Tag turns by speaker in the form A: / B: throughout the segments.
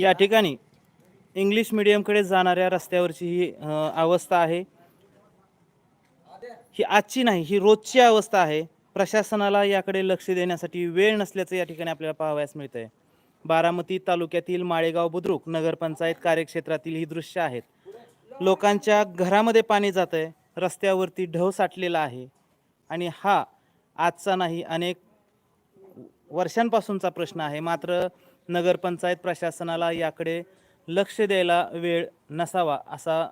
A: या ठिकाणी इंग्लिश मिडियमकडे जाणाऱ्या रस्त्यावरची ही अवस्था आहे ही आजची नाही ही रोजची अवस्था आहे प्रशासनाला याकडे लक्ष देण्यासाठी वेळ नसल्याचं या ठिकाणी आपल्याला पाहावयास मिळत आहे बारामती तालुक्यातील माळेगाव बुद्रुक नगरपंचायत कार्यक्षेत्रातील ही दृश्य आहेत लोकांच्या घरामध्ये पाणी जात आहे रस्त्यावरती ढव साठलेला आहे आणि हा आजचा नाही अनेक वर्षांपासूनचा प्रश्न आहे मात्र नगरपंचायत प्रशासनाला याकडे लक्ष द्यायला वेळ नसावा असा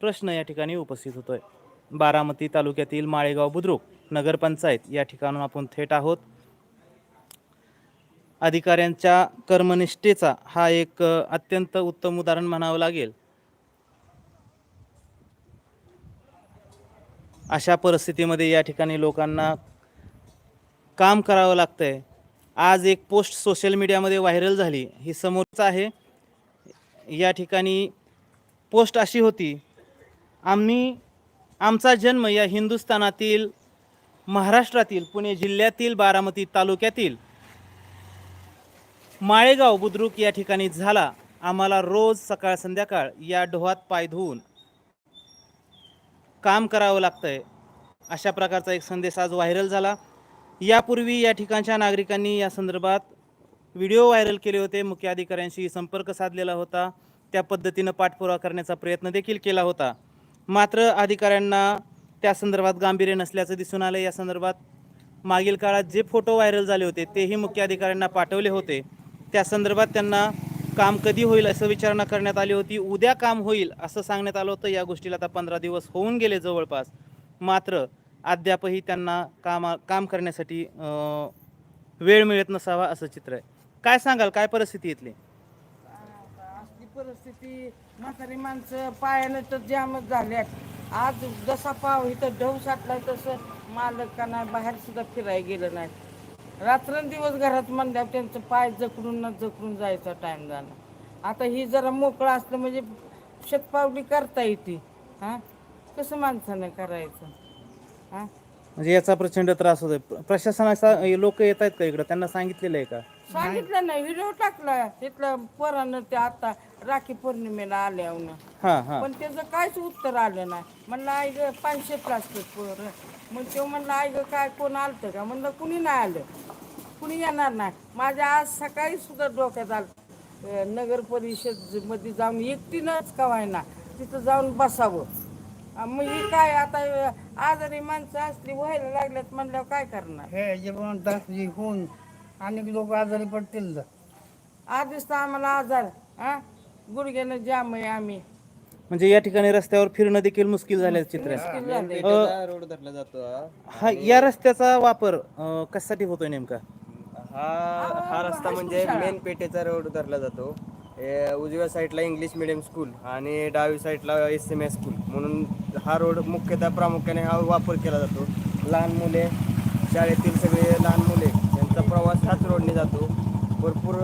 A: प्रश्न या ठिकाणी उपस्थित होतो आहे बारामती तालुक्यातील माळेगाव बुद्रुक नगरपंचायत या ठिकाणून आपण थेट आहोत अधिकाऱ्यांच्या कर्मनिष्ठेचा हा एक अत्यंत उत्तम उदाहरण म्हणावं लागेल अशा परिस्थितीमध्ये या ठिकाणी लोकांना काम करावं लागतंय आज एक पोस्ट सोशल मीडियामध्ये व्हायरल झाली ही समोरच आहे या ठिकाणी पोस्ट अशी होती आम्ही आमचा जन्म या हिंदुस्थानातील महाराष्ट्रातील पुणे जिल्ह्यातील बारामती तालुक्यातील माळेगाव बुद्रुक या ठिकाणी झाला आम्हाला रोज सकाळ संध्याकाळ या डोहात पाय धुवून काम करावं लागतंय अशा प्रकारचा एक संदेश आज व्हायरल झाला यापूर्वी या ठिकाणच्या नागरिकांनी या संदर्भात व्हिडिओ व्हायरल केले होते मुख्य अधिकाऱ्यांशी संपर्क साधलेला होता त्या पद्धतीनं पाठपुरावा करण्याचा प्रयत्न देखील केला होता मात्र अधिकाऱ्यांना त्या संदर्भात गांभीर्य नसल्याचं दिसून आलं या संदर्भात मागील काळात जे फोटो व्हायरल झाले होते तेही मुख्य अधिकाऱ्यांना पाठवले होते त्या संदर्भात त्यांना काम कधी होईल असं विचारणा करण्यात आली होती उद्या काम होईल असं सांगण्यात आलं होतं या गोष्टीला आता पंधरा दिवस होऊन गेले जवळपास मात्र अद्यापही त्यांना कामा काम करण्यासाठी वेळ मिळत नसावा असं चित्र आहे काय सांगाल काय परिस्थिती इथली
B: आपली परिस्थिती म्हातारी माणसं पायाला तर जामच झाल्यात आज जसा पाव इथं ढव साठलाय तसं मालकांना बाहेर सुद्धा फिरायला गेलं नाही दिवस घरात म्हणल्या त्यांचं पाय जखडून न जखडून जायचा टाइम झाला आता ही जरा मोकळा असलं म्हणजे शतपावली करता येते हां कसं माणसानं करायचं
A: हा म्हणजे याचा प्रचंड त्रास होतोय प्रशासनाचा लोक येत आहेत का इकडे त्यांना सांगितलेलं आहे का
B: सांगितलं नाही व्हिडिओ टाकला तिथलं पोरानं ते आता राखी पौर्णिमेला आल्या पण त्याचं काहीच उत्तर आलं नाही म्हणलं आई ग पाचशे प्लास्टिक पोर मग तो म्हणलं आई ग काय कोण आलत का म्हणलं कुणी नाही आलं कुणी येणार नाही माझ्या आज सकाळी सुद्धा डोक्यात आलं नगर परिषद मध्ये जाऊन एकटीनंच कवायना तिथं जाऊन बसावं मग ही काय आता आजारी माणसं असली व्हायला लागल्यात म्हणल्यावर काय करणार हे जे म्हणतात जी होऊन अनेक लोक आजारी पडतील आज आधीच तर आम्हाला आजार हा गुडघ्यानं जाम आहे आम्ही
A: म्हणजे या ठिकाणी रस्त्यावर फिरणं देखील मुश्किल झालं चित्र रोड धरला जातो हा. या रस्त्याचा वापर कशासाठी होतोय नेमका
C: हा हा रस्ता म्हणजे मेन पेठेचा रोड धरला जातो ए, उजव्या साईडला इंग्लिश मिडियम स्कूल आणि डावी साईडला एस एम एस स्कूल म्हणून हा रोड मुख्यतः प्रामुख्याने हा वापर केला जातो लहान मुले शाळेतील सगळे लहान मुले यांचा प्रवास हाच रोडने जातो भरपूर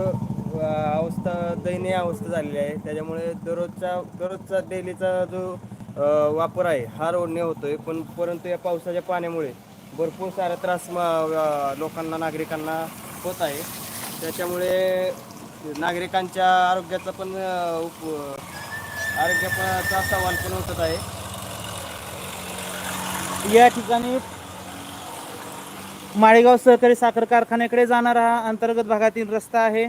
C: अवस्था दयनीय अवस्था झालेली आहे त्याच्यामुळे दररोजचा दररोजचा डेलीचा जो वापर आहे हा रोडने होतो आहे पण परंतु या पावसाच्या पाण्यामुळे भरपूर सारा त्रास लोकांना नागरिकांना होत आहे त्याच्यामुळे नागरिकांच्या आरोग्याचा पण उप आरोग्याचा सवाल
A: पण होत आहे या ठिकाणी माळेगाव सहकारी साखर कारखान्याकडे जाणारा हा अंतर्गत भागातील रस्ता आहे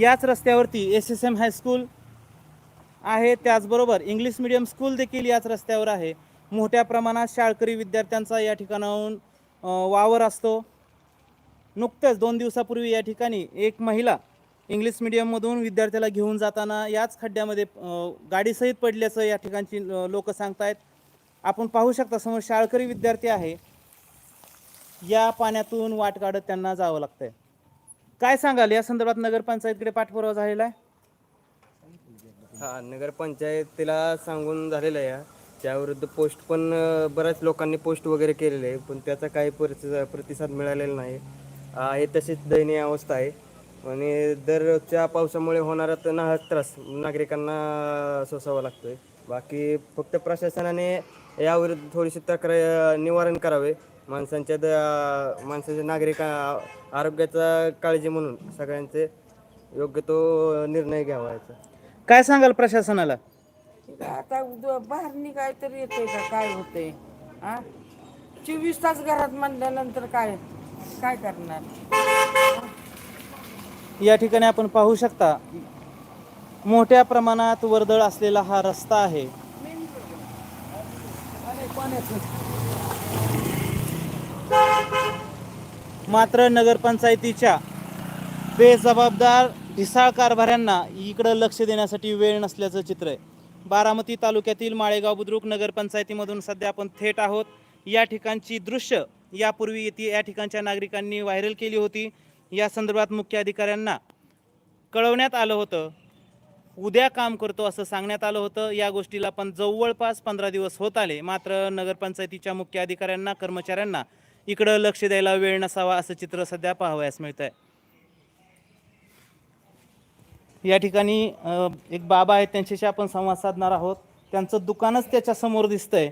A: याच रस्त्यावरती एस एस एम हायस्कूल आहे त्याचबरोबर इंग्लिश मिडियम स्कूल देखील याच रस्त्यावर आहे मोठ्या प्रमाणात शाळकरी विद्यार्थ्यांचा या ठिकाणाहून वावर असतो नुकतंच दोन दिवसापूर्वी या ठिकाणी एक महिला इंग्लिश मिडियममधून विद्यार्थ्याला घेऊन जाताना याच खड्ड्यामध्ये गाडीसहित पडल्याचं या ठिकाणची सांगत आहेत आपण पाहू शकता समोर शाळकरी विद्यार्थी आहे या पाण्यातून वाट काढत त्यांना जावं लागतंय काय सांगाल या संदर्भात नगरपंचायतीकडे पाठपुरावा झालेला आहे हा नगरपंचायतीला सांगून झालेलं आहे त्याविरुद्ध पोस्ट पण बऱ्याच लोकांनी पोस्ट वगैरे केलेले आहे पण त्याचा काही प्रतिसाद मिळालेला नाही हे तशीच दयनीय अवस्था आहे आणि दरच्या पावसामुळे होणारा तर ना त्रास नागरिकांना सोसावा लागतोय बाकी फक्त प्रशासनाने याविरुद्ध थोडीशी तक्रार निवारण करावे माणसांच्या द माणसाच्या नागरिक आरोग्याचा काळजी म्हणून सगळ्यांचे योग्य तो निर्णय घ्यावायचा काय सांगाल प्रशासनाला
B: आता उद्या बाहेर निघाय तर येते का काय होते चोवीस तास घरात म्हणल्यानंतर काय
A: काय करणार या ठिकाणी आपण पाहू शकता मोठ्या प्रमाणात वर्दळ असलेला हा रस्ता आहे मात्र नगरपंचायतीच्या बेजबाबदार ढिसाळ कारभाऱ्यांना इकडं लक्ष देण्यासाठी वेळ नसल्याचं चित्र आहे बारामती तालुक्यातील माळेगाव बुद्रुक नगरपंचायतीमधून सध्या आपण थेट आहोत या ठिकाणची दृश्य यापूर्वी इथे या ठिकाणच्या नागरिकांनी व्हायरल केली होती या संदर्भात मुख्य अधिकाऱ्यांना कळवण्यात आलं होतं उद्या काम करतो असं सांगण्यात आलं होतं या गोष्टीला पण जवळपास पंधरा दिवस होत आले मात्र नगरपंचायतीच्या मुख्य अधिकाऱ्यांना कर्मचाऱ्यांना इकडं लक्ष द्यायला वेळ नसावा असं चित्र सध्या पाहावयास मिळत आहे या ठिकाणी एक बाबा आहेत त्यांच्याशी आपण संवाद साधणार आहोत त्यांचं दुकानच त्याच्या समोर दिसतंय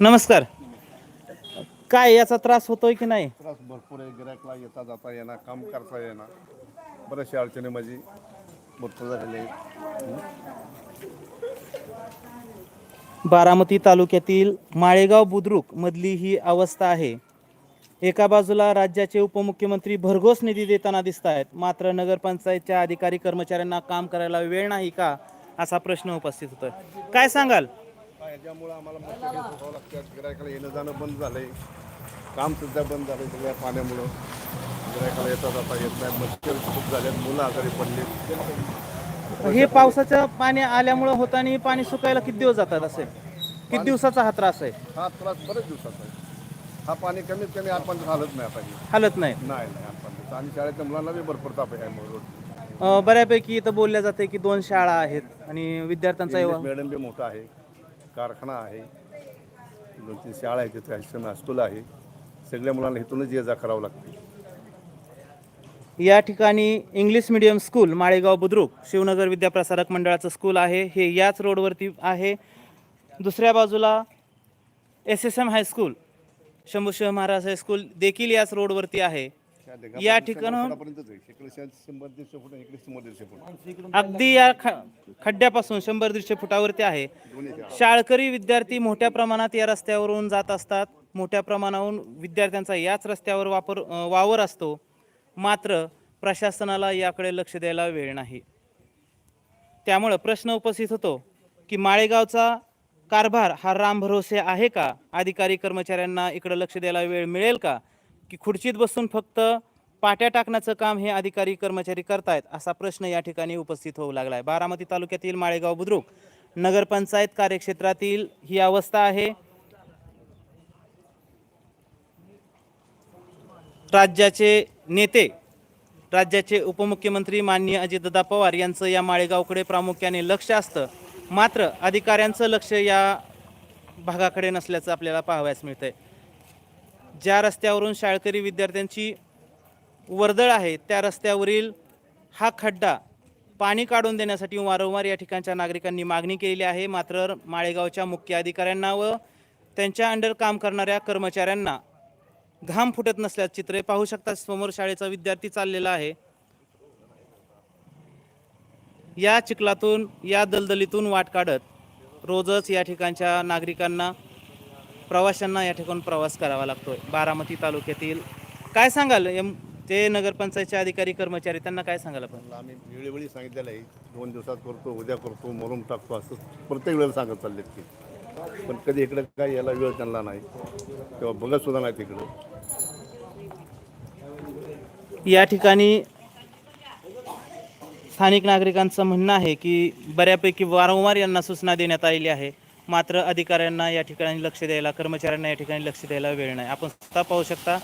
A: नमस्कार काय याचा त्रास होतोय की नाही त्रास भरपूर आहे गिरायकला येता जाता येणार काम करता येणार बऱ्याचशा अडचणी माझी भरपूर झालेली बारामती तालुक्यातील माळेगाव बुद्रुक मधली ही अवस्था आहे एका बाजूला राज्याचे उपमुख्यमंत्री भरघोस निधी देताना दिसत आहेत मात्र नगरपंचायतच्या अधिकारी कर्मचाऱ्यांना काम करायला वेळ नाही का असा प्रश्न उपस्थित होतोय काय सांगाल त्याच्यामुळं आम्हाला मच्छर भोगावं लागते गिरायकाला येणं जाणं बंद झालं आहे कामसुद्धा बंद झालं आहे सगळ्या पाण्यामुळं गिरायकाला येता जाता येत नाही मच्छर खूप झाले मुलं आजारी पडले हे पावसाचं पाणी आल्यामुळं होताना पाणी सुकायला किती दिवस जातात असे किती दिवसाचा हा त्रास आहे हा त्रास बरेच दिवसाचा आहे हा पाणी कमीत कमी आपण पंधरा हालत नाही आता हालत नाही नाही नाही आठ आणि शाळेच्या मुलांना बी भरपूर ताप आहे बऱ्यापैकी इथं बोलल्या जाते की दोन शाळा आहेत आणि विद्यार्थ्यांचा मॅडम बी मोठा आहे कारखाना आहे दोन तीन शाळा आहे तिथे आश्रम आहे सगळ्या मुलांना इथूनच ये जा करावं लागते या ठिकाणी English medium school Malegaon Budruk Shivnagar Vidyaprasarak मंडळाचं स्कूल आहे हे याच रोडवरती आहे दुसऱ्या बाजूला S S M high school Shambhushiv Maharaj high school देखील याच रोडवरती आहे या ठिकाणाहून अगदी या खड्ड्यापासून शंभर दीडशे फुटावरती आहे शाळकरी विद्यार्थी मोठ्या प्रमाणात या रस्त्यावरून जात असतात मोठ्या प्रमाणावरून विद्यार्थ्यांचा याच रस्त्यावर वापर वावर असतो मात्र प्रशासनाला याकडे लक्ष द्यायला वेळ नाही त्यामुळं प्रश्न उपस्थित होतो की माळेगावचा कारभार हा राम भरोसे आहे का अधिकारी कर्मचाऱ्यांना इकडं लक्ष द्यायला वेळ मिळेल का की खुर्चीत बसून फक्त पाट्या टाकण्याचं काम हे अधिकारी कर्मचारी करतायत असा प्रश्न या ठिकाणी उपस्थित होऊ लागला आहे बारामती तालुक्यातील माळेगाव बुद्रुक नगरपंचायत कार्यक्षेत्रातील ही अवस्था आहे राज्याचे नेते राज्याचे उपमुख्यमंत्री माननीय अजितदादा पवार यांचं या माळेगावकडे प्रामुख्याने लक्ष असतं मात्र अधिकाऱ्यांचं लक्ष या भागाकडे नसल्याचं आपल्याला पाहावयास मिळतंय ज्या रस्त्यावरून शाळकरी विद्यार्थ्यांची वर्दळ आहे त्या रस्त्यावरील हा खड्डा पाणी काढून देण्यासाठी वारंवार या ठिकाणच्या नागरिकांनी मागणी केलेली आहे मात्र माळेगावच्या मुख्य अधिकाऱ्यांना व त्यांच्या अंडर काम करणाऱ्या कर्मचाऱ्यांना घाम फुटत नसल्याचं चित्रे पाहू शकता समोर शाळेचा विद्यार्थी चाललेला आहे या चिखलातून या दलदलीतून वाट काढत रोजच या ठिकाणच्या नागरिकांना प्रवाशांना या ठिकाणी प्रवास करावा लागतो बारामती तालुक्यातील काय सांगाल एम ते नगरपंचायतचे अधिकारी कर्मचारी त्यांना काय सांगाल आपण आम्ही वेळोवेळी सांगितलेलं आहे दोन दिवसात करतो उद्या करतो मरून टाकतो असं प्रत्येक वेळेला सांगत चालले ते पण कधी इकडे काय याला वेळ त्यांना नाही किंवा बघत सुद्धा नाही तिकडे या ठिकाणी स्थानिक नागरिकांचं म्हणणं आहे की बऱ्यापैकी वारंवार यांना सूचना देण्यात आलेली आहे मात्र अधिकाऱ्यांना या ठिकाणी लक्ष द्यायला कर्मचाऱ्यांना या ठिकाणी लक्ष द्यायला वेळ नाही आपण स्वतः पाहू शकता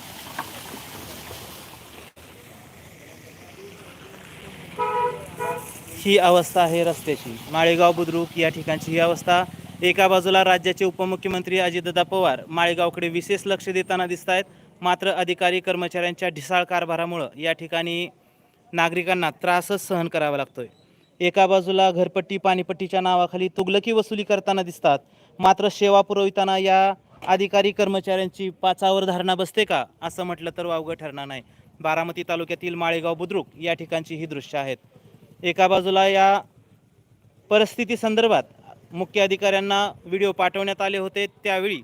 A: ही अवस्था आहे रस्त्याची माळेगाव बुद्रुक या ठिकाणची ही अवस्था एका बाजूला राज्याचे उपमुख्यमंत्री अजितदादा पवार माळेगावकडे विशेष लक्ष देताना दिसत आहेत मात्र अधिकारी कर्मचाऱ्यांच्या ढिसाळ कारभारामुळं या ठिकाणी नागरिकांना त्रासच सहन करावा लागतोय एका बाजूला घरपट्टी पाणीपट्टीच्या नावाखाली तुगलकी वसुली करताना दिसतात मात्र सेवा पुरविताना या अधिकारी कर्मचाऱ्यांची पाचावर धारणा बसते का असं म्हटलं तर वावगं ठरणार नाही बारामती तालुक्यातील माळेगाव बुद्रुक या ठिकाणची ही दृश्य आहेत एका बाजूला या परिस्थिती संदर्भात मुख्य अधिकाऱ्यांना व्हिडिओ पाठवण्यात आले होते त्यावेळी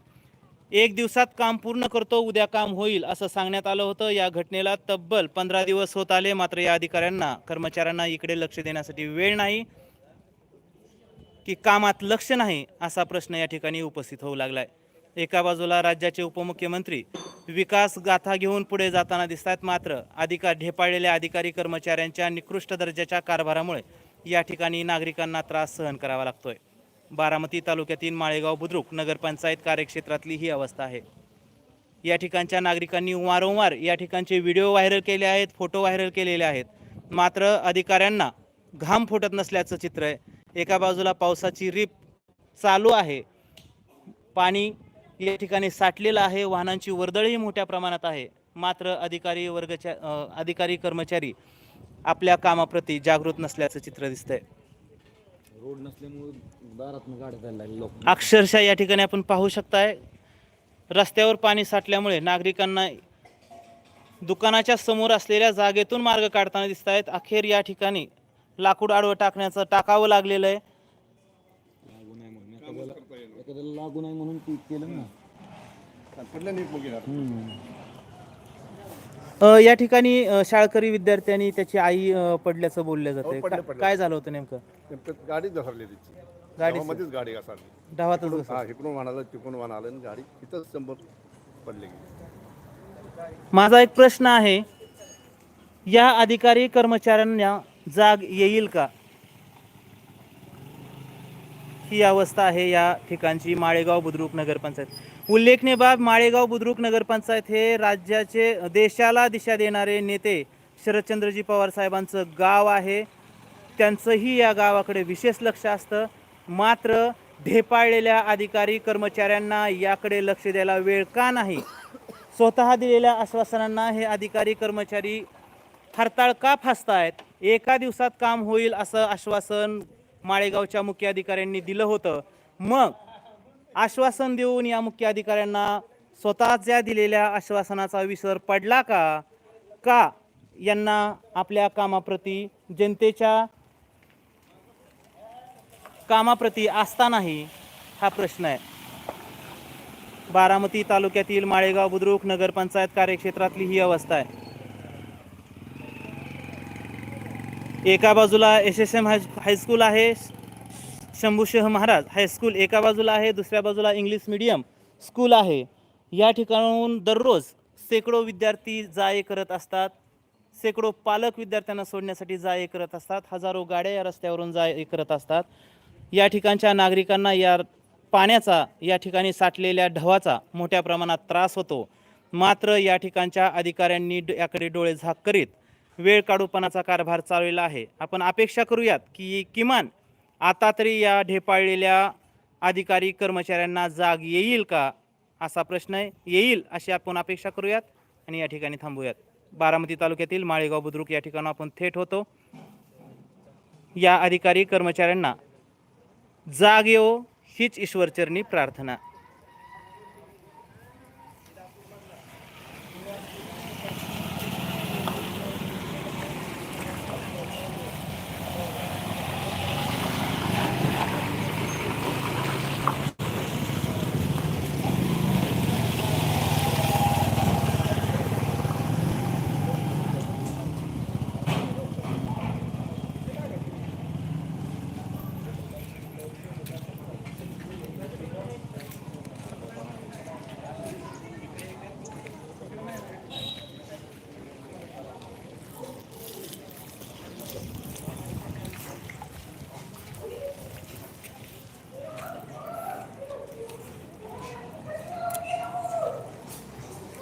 A: एक दिवसात काम पूर्ण करतो उद्या काम होईल असं सांगण्यात आलं होतं या घटनेला तब्बल पंधरा दिवस होत आले मात्र या अधिकाऱ्यांना कर्मचाऱ्यांना इकडे लक्ष देण्यासाठी वेळ नाही की कामात लक्ष नाही असा प्रश्न या ठिकाणी उपस्थित होऊ लागलाय एका बाजूला राज्याचे उपमुख्यमंत्री विकास गाथा घेऊन पुढे जाताना दिसतात मात्र अधिकार ढेपाळलेल्या अधिकारी कर्मचाऱ्यांच्या निकृष्ट दर्जाच्या कारभारामुळे या ठिकाणी नागरिकांना त्रास सहन करावा लागतोय बारामती तालुक्यातील माळेगाव बुद्रुक नगरपंचायत कार्यक्षेत्रातली ही अवस्था आहे या ठिकाणच्या नागरिकांनी वारंवार या ठिकाणचे व्हिडिओ व्हायरल केले आहेत फोटो व्हायरल केलेले आहेत मात्र अधिकाऱ्यांना घाम फुटत नसल्याचं चित्र आहे एका बाजूला पावसाची रिप चालू आहे पाणी या ठिकाणी साठलेलं आहे वाहनांची वर्दळही मोठ्या प्रमाणात आहे मात्र अधिकारी वर्गच्या अधिकारी कर्मचारी आपल्या कामाप्रती जागृत नसल्याचं चित्र दिसतंय रोड नसल्यामुळे गाड्या अक्षरशः या ठिकाणी आपण पाहू शकताय रस्त्यावर पाणी साठल्यामुळे नागरिकांना दुकानाच्या समोर असलेल्या जागेतून मार्ग काढताना दिसत आहेत अखेर या ठिकाणी लाकूड आडवं टाकण्याचं टाकावं लागलेलं आहे लागू नाही म्हणून केलं ना पडलं नाही या ठिकाणी शाळकरी विद्यार्थ्यांनी त्याची आई पडल्याचं बोललं जाते हो, काय झालं होतं नेमकं गाडी घसरली गाडी गाडी घसरली डावातच गाडी तिथं शंभर पडली माझा एक प्रश्न आहे या अधिकारी कर्मचाऱ्यांना जाग येईल का ही अवस्था आहे या ठिकाणची माळेगाव बुद्रुक नगरपंचायत उल्लेखनीय बाब माळेगाव बुद्रुक नगरपंचायत हे राज्याचे देशाला दिशा देणारे नेते शरदचंद्रजी पवार साहेबांचं गाव आहे त्यांचंही या गावाकडे विशेष लक्ष असतं मात्र ढेपाळलेल्या अधिकारी कर्मचाऱ्यांना याकडे लक्ष द्यायला वेळ का नाही स्वतः दिलेल्या आश्वासनांना हे अधिकारी कर्मचारी हरताळ का फासत आहेत एका दिवसात काम होईल असं आश्वासन माळेगावच्या मुख्य अधिकाऱ्यांनी दिलं होतं मग आश्वासन देऊन या मुख्य अधिकाऱ्यांना स्वतःच्या दिलेल्या आश्वासनाचा विसर पडला का का यांना आपल्या कामाप्रती जनतेच्या कामाप्रती आस्था नाही हा प्रश्न आहे बारामती तालुक्यातील माळेगाव बुद्रुक नगरपंचायत कार्यक्षेत्रातली ही अवस्था आहे एका बाजूला S S M high high school आहे शंभूशह महाराज हायस्कूल एका बाजूला आहे दुसऱ्या बाजूला इंग्लिश मिडियम स्कूल आहे या ठिकाणाहून दररोज शेकडो विद्यार्थी जा ये करत असतात शेकडो पालक विद्यार्थ्यांना सोडण्यासाठी जा ये करत असतात हजारो गाड्या या रस्त्यावरून जा करत असतात या ठिकाणच्या नागरिकांना या पाण्याचा या ठिकाणी साठलेल्या ढवाचा मोठ्या प्रमाणात त्रास होतो मात्र या ठिकाणच्या अधिकाऱ्यांनी याकडे डोळे झाक करीत वेळ काढूपणाचा कारभार चालविला आहे आपण अपेक्षा करूयात की किमान आता तरी या ढेपाळलेल्या अधिकारी कर्मचाऱ्यांना जाग येईल का असा प्रश्न येईल अशी आपण अपेक्षा करूयात आणि या ठिकाणी थांबूयात बारामती तालुक्यातील माळेगाव बुद्रुक या ठिकाणी आपण थेट होतो या अधिकारी कर्मचाऱ्यांना जाग येवो हीच ईश्वरचरणी प्रार्थना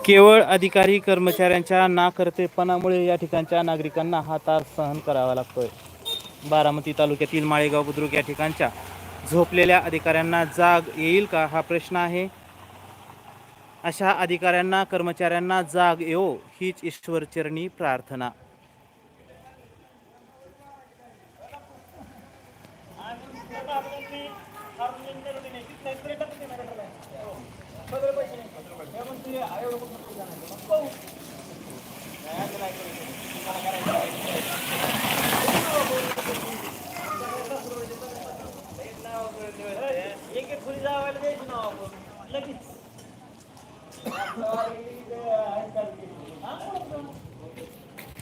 A: केवळ अधिकारी कर्मचाऱ्यांच्या नाकर्तेपणामुळे या ठिकाणच्या नागरिकांना हा तार सहन करावा लागतोय बारामती तालुक्यातील माळेगाव बुद्रुक या ठिकाणच्या झोपलेल्या अधिकाऱ्यांना जाग येईल का हा प्रश्न आहे अशा अधिकाऱ्यांना कर्मचाऱ्यांना जाग येवो हीच ईश्वरचरणी प्रार्थना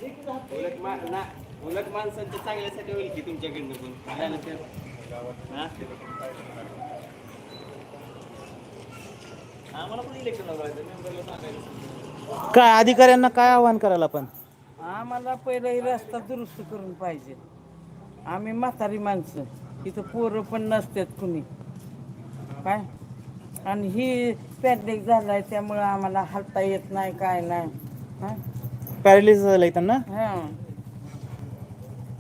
A: उलट माणसांच्या चांगल्यासाठी होईल की पण काय पण काय अधिकाऱ्यांना काय आव्हान करायला पण
B: आम्हाला पहिले रस्ता दुरुस्त करून पाहिजे आम्ही म्हातारी माणसं इथं पोरं पण नसतात कुणी काय आणि ही पॅटलेक झालाय त्यामुळं आम्हाला हलता येत नाही काय नाही हा? पॅरालिसिस झालंय त्यांना हा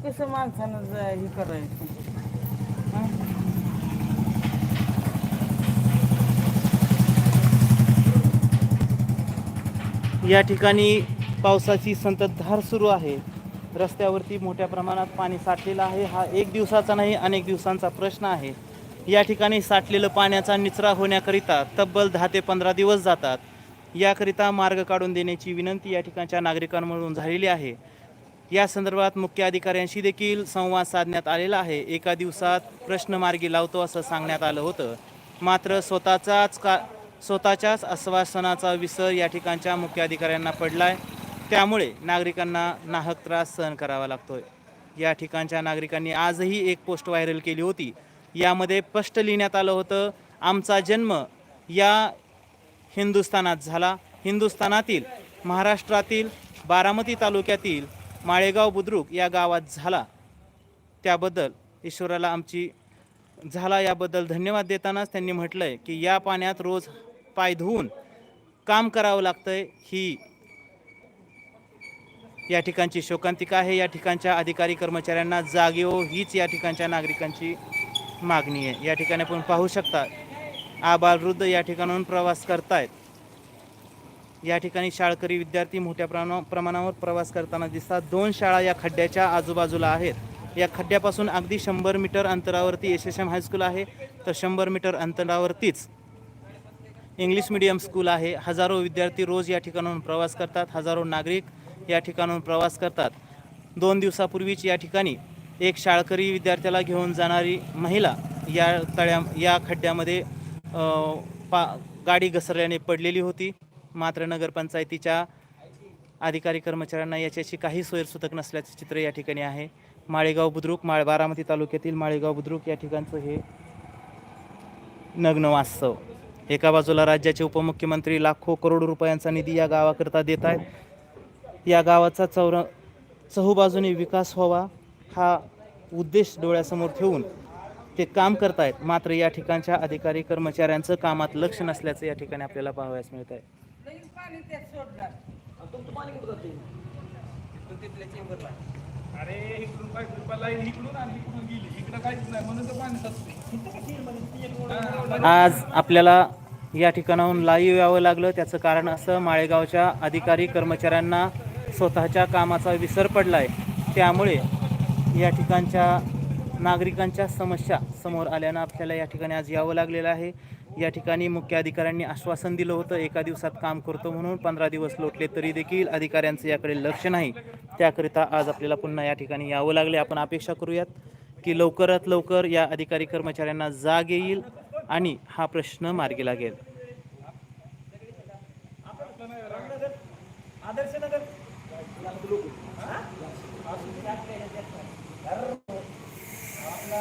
B: कसं माणसानं हे
A: या ठिकाणी पावसाची संततधार सुरू आहे रस्त्यावरती मोठ्या प्रमाणात पाणी साठलेलं आहे हा एक दिवसाचा नाही अनेक दिवसांचा प्रश्न आहे या ठिकाणी साठलेलं पाण्याचा निचरा होण्याकरिता तब्बल दहा ते पंधरा दिवस जातात याकरिता मार्ग काढून देण्याची विनंती या ठिकाणच्या नागरिकांमधून झालेली आहे या संदर्भात मुख्य अधिकाऱ्यांशी देखील संवाद साधण्यात आलेला आहे एका दिवसात प्रश्न मार्गी लावतो असं सांगण्यात आलं होतं मात्र स्वतःचाच का स्वतःच्याच आश्वासनाचा विसर या ठिकाणच्या मुख्य अधिकाऱ्यांना पडला आहे त्यामुळे नागरिकांना नाहक त्रास सहन करावा लागतोय या ठिकाणच्या नागरिकांनी आजही एक पोस्ट व्हायरल केली होती यामध्ये स्पष्ट लिहिण्यात आलं होतं आमचा जन्म या हिंदुस्थानात झाला हिंदुस्थानातील महाराष्ट्रातील बारामती तालुक्यातील माळेगाव बुद्रुक या गावात झाला त्याबद्दल ईश्वराला आमची झाला याबद्दल धन्यवाद देतानाच त्यांनी म्हटलं आहे की या पाण्यात रोज पाय धुवून काम करावं आहे ही या ठिकाणची शोकांतिका आहे या ठिकाणच्या अधिकारी कर्मचाऱ्यांना जागे हो हीच या ठिकाणच्या नागरिकांची मागणी आहे या ठिकाणी आपण पाहू शकता आबालवृद्ध या ठिकाणाहून प्रवास करतायत या ठिकाणी शाळकरी विद्यार्थी मोठ्या प्रमा प्रमाणावर प्रवास करताना दिसतात दोन शाळा या खड्ड्याच्या आजूबाजूला आहेत या खड्ड्यापासून अगदी शंभर मीटर अंतरावरती एस एस एम हायस्कूल आहे तर शंभर मीटर अंतरावरतीच इंग्लिश मीडियम स्कूल आहे हजारो विद्यार्थी रोज या ठिकाणाहून प्रवास करतात हजारो नागरिक या ठिकाणाहून प्रवास करतात दोन दिवसापूर्वीच या ठिकाणी एक शाळकरी विद्यार्थ्याला घेऊन जाणारी महिला या तळ्या या खड्ड्यामध्ये पा गाडी घसरल्याने पडलेली होती मात्र नगरपंचायतीच्या अधिकारी कर्मचाऱ्यांना याच्याशी काही सोयरसूतक नसल्याचे चित्र या ठिकाणी आहे माळेगाव बुद्रुक माळ बारामती तालुक्यातील माळेगाव बुद्रुक या ठिकाणचं हे नग्नवास्तव एका बाजूला राज्याचे उपमुख्यमंत्री लाखो करोड रुपयांचा निधी या गावाकरता देत आहेत या गावाचा चौर चहूबाजूने विकास व्हावा हा उद्देश डोळ्यासमोर ठेवून ते काम करत आहेत मात्र या ठिकाणच्या अधिकारी कर्मचाऱ्यांचं कामात लक्ष नसल्याचं या ठिकाणी आपल्याला पाहावयास मिळत आहे आज आपल्याला या ठिकाणाहून लाईव्ह यावं लागलं त्याचं कारण असं माळेगावच्या अधिकारी कर्मचाऱ्यांना स्वतःच्या कामाचा विसर पडला आहे त्यामुळे या ठिकाणच्या नागरिकांच्या समस्या समोर आल्यानं आपल्याला या ठिकाणी आज यावं लागलेलं आहे या ठिकाणी मुख्य अधिकाऱ्यांनी आश्वासन दिलं होतं एका दिवसात काम करतो म्हणून पंधरा दिवस लोटले तरी देखील अधिकाऱ्यांचं याकडे लक्ष नाही त्याकरिता आज आपल्याला पुन्हा या ठिकाणी यावं लागले आपण अपेक्षा करूयात की लवकरात लवकर या अधिकारी कर्मचाऱ्यांना जाग येईल आणि हा प्रश्न मार्गी लागेल नगर